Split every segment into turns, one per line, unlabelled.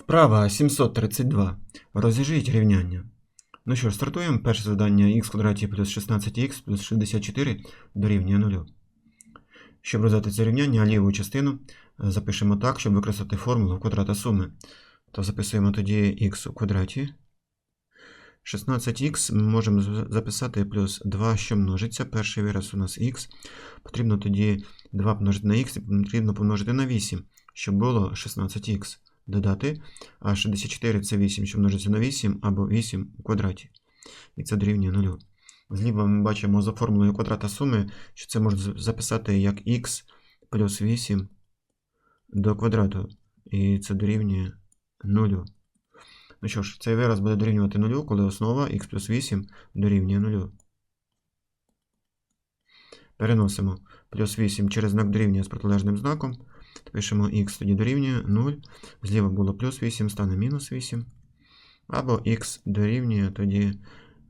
Вправа 732. Розв'яжіть рівняння. Ну що ж, стартуємо. Перше завдання х квадраті плюс 16х плюс 64 дорівнює 0. Щоб розв'язати це рівняння, ліву частину е, запишемо так, щоб використати формулу квадрата суми. То записуємо тоді х у квадраті. 16х ми можемо записати плюс 2, що множиться. Перший вираз у нас х. Потрібно тоді 2 помножити на х і потрібно помножити на 8, щоб було 16х. Додати, а 64 це 8, що множиться на 8, або 8 у квадраті. І це дорівнює 0. Зліва ми бачимо за формулою квадрата суми, що це можна записати як х плюс 8 до квадрату. І це дорівнює 0. Ну що ж, цей вираз буде дорівнювати 0, коли основа х плюс 8 дорівнює 0. Переносимо плюс 8 через знак дорівнює з протилежним знаком. Пишемо х тоді дорівнює 0. Зліва було плюс 8, стане мінус 8. Або х дорівнює тоді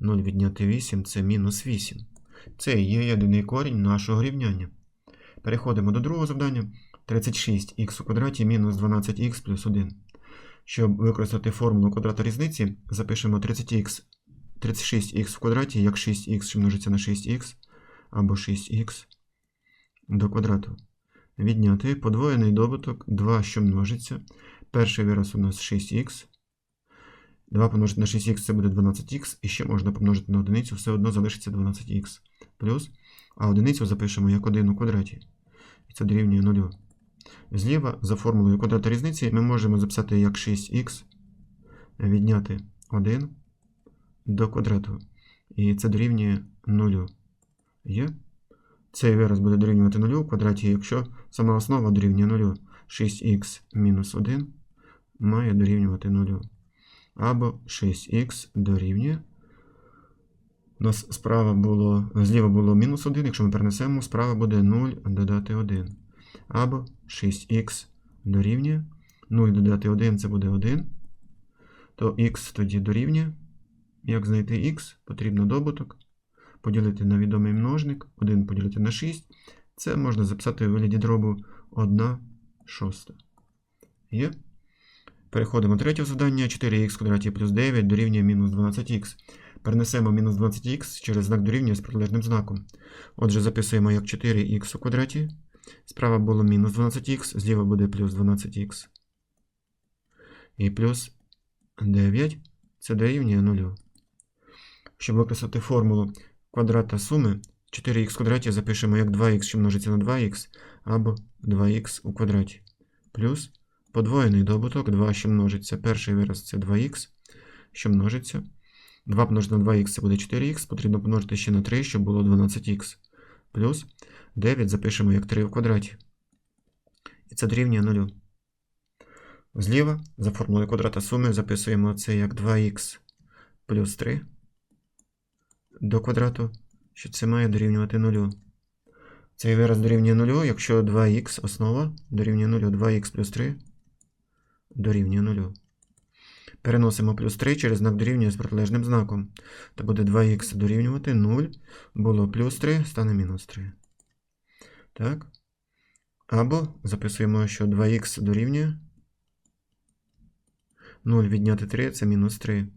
0 відняти 8 це мінус 8. Це є єдиний корінь нашого рівняння. Переходимо до другого завдання. 36х у квадраті мінус 12х плюс 1. Щоб використати формулу квадрата різниці, запишемо 30х, 36х в квадраті як 6х, що множиться на 6х, або 6х до квадрату. Відняти подвоєний добуток 2, що множиться. Перший вираз у нас 6х. 2 помножити на 6х це буде 12х, і ще можна помножити на одиницю, все одно залишиться 12х. Плюс, а одиницю запишемо як 1 у квадраті. І це дорівнює 0. Зліва, за формулою квадрата різниці, ми можемо записати як 6х, відняти 1 до квадрату. І це дорівнює 0. Є? Цей вираз буде дорівнювати 0 у квадраті, якщо сама основа дорівнює 0. 6х мінус 1 має дорівнювати 0. Або 6х дорівнює. У нас справа було, зліва було мінус 1, якщо ми перенесемо, справа буде 0 додати 1. Або 6х дорівнює. 0 додати 1 це буде 1. То х тоді дорівнює. Як знайти х? Потрібно добуток поділити на відомий множник, 1 поділити на 6. Це можна записати у вигляді дробу 1 шоста. Є? Переходимо до третього завдання. 4х квадраті плюс 9 дорівнює мінус 12х. Перенесемо мінус 20х через знак дорівнює з протилежним знаком. Отже, записуємо як 4х у квадраті. Справа було мінус 12х, зліва буде плюс 12х. І плюс 9 це дорівнює 0. Щоб використати формулу квадрата суми 4х в квадраті запишемо як 2х, що множиться на 2х, або 2х у квадраті. Плюс подвоєний добуток 2, що множиться. Перший вираз це 2х, що множиться. 2 помножити на 2х це буде 4х, потрібно помножити ще на 3, щоб було 12х. Плюс 9 запишемо як 3 в квадраті. І це дорівнює 0. Зліва за формулою квадрата суми записуємо це як 2х плюс 3 до квадрату, що це має дорівнювати 0. Цей вираз дорівнює 0, якщо 2х основа дорівнює 0, 2х плюс 3 дорівнює 0. Переносимо плюс 3 через знак дорівнює з протилежним знаком. То буде 2х дорівнювати 0. Було плюс 3, стане мінус 3. Так. Або записуємо, що 2х дорівнює 0 відняти 3 це мінус 3.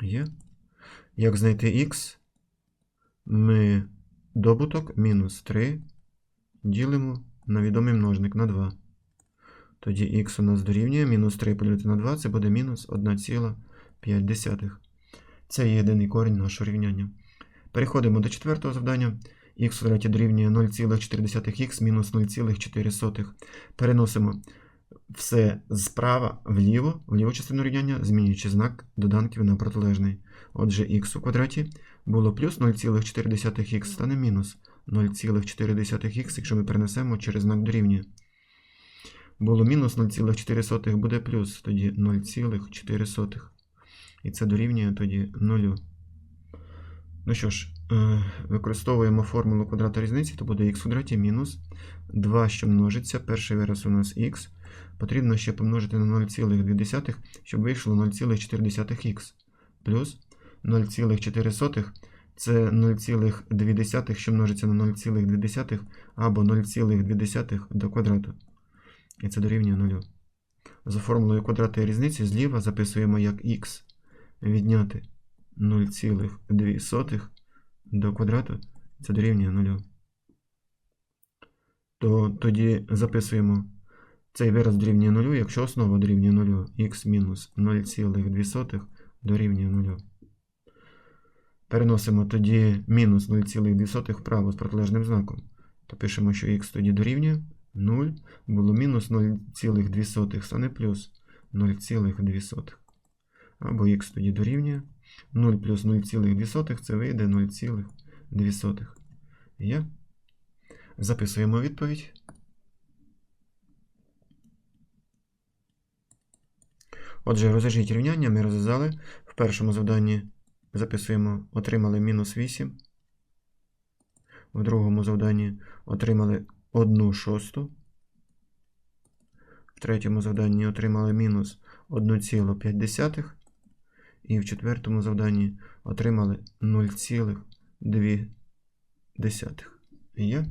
Є. Як знайти х? Ми добуток мінус 3 ділимо на відомий множник на 2. Тоді х у нас дорівнює мінус 3 поділити на 2, це буде мінус 1,5. Це є єдиний корінь нашого рівняння. Переходимо до четвертого завдання. х квадраті дорівнює 0,4х мінус 0,4. Переносимо все справа вліво, в ліву частину рівняння, змінюючи знак доданків на протилежний. Отже, х у квадраті було плюс 0,4х стане мінус 0,4х, якщо ми перенесемо через знак дорівнює. Було мінус 0,4 буде плюс, тоді 0,4. І це дорівнює тоді 0. Ну що ж, е, використовуємо формулу квадрата різниці, то буде х в квадраті мінус 2, що множиться. Перший вираз у нас х. Потрібно ще помножити на 0,2, щоб вийшло 0,4х. Плюс 0,4 це 0,2, що множиться на 0,2 або 0,2 до квадрату. І це дорівнює 0. За формулою квадратної різниці зліва записуємо як х відняти 0,2 до квадрату, це дорівнює 0. То тоді записуємо цей вираз дорівнює 0, якщо основа дорівнює 0, х мінус 0,2 дорівнює 0. Переносимо тоді мінус 0,2 вправо з протилежним знаком. То пишемо, що х тоді дорівнює 0, було мінус 0,2 стане плюс 0,2. Або х тоді дорівнює 0 плюс 0,2 це вийде 0,2. Є. Записуємо відповідь. Отже, розв'яжіть рівняння ми розв'язали. В першому завданні записуємо, отримали мінус 8. В другому завданні отримали 1 шосту. В третьому завданні отримали мінус 1,5. І в четвертому завданні отримали 0,2. Є?